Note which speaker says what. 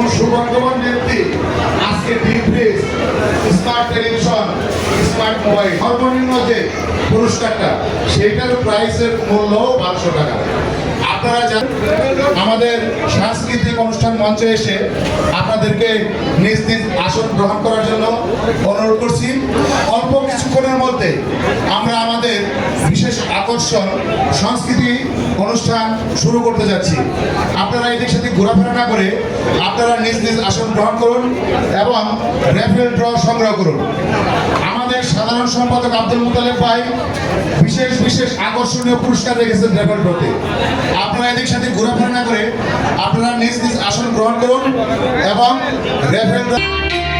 Speaker 1: কোন সুভাগ্যবান ব্যক্তি, আজকে deep smart television smart mobile সর্বনিম্ন যে পুরস্কারটা, সেইটার প্রাইসের মূল্য বারোশো টাকা। আপনারা জানেন আমাদের সাংস্কৃতিক অনুষ্ঠান মঞ্চে এসে আপনাদেরকে নিজ নিজ আসন গ্রহণ করার জন্য অনুরোধ করছি। অল্প কিছুক্ষণের মধ্যে আমরা আমাদের বিশেষ আকর্ষণ সংস্কৃতি অনুষ্ঠান শুরু করতে যাচ্ছি। আপনারা এদের সাথে ঘোরাফেরা না করে আপনারা নিজ নিজ আসন গ্রহণ করুন এবং র্যাফেল ড্র সংগ্রহ করুন। আমাদের সাধারণ সম্পাদক আব্দুল মুতালেব ভাই বিশেষ বিশেষ আকর্ষণীয় পুরস্কার রেখেছেন র্যাফেল ড্রতে। আপনারা এদিক সাথে ঘোরাফেরা না করে আপনারা নিজ নিজ আসন গ্রহণ করুন এবং রেফেল র্যাফেল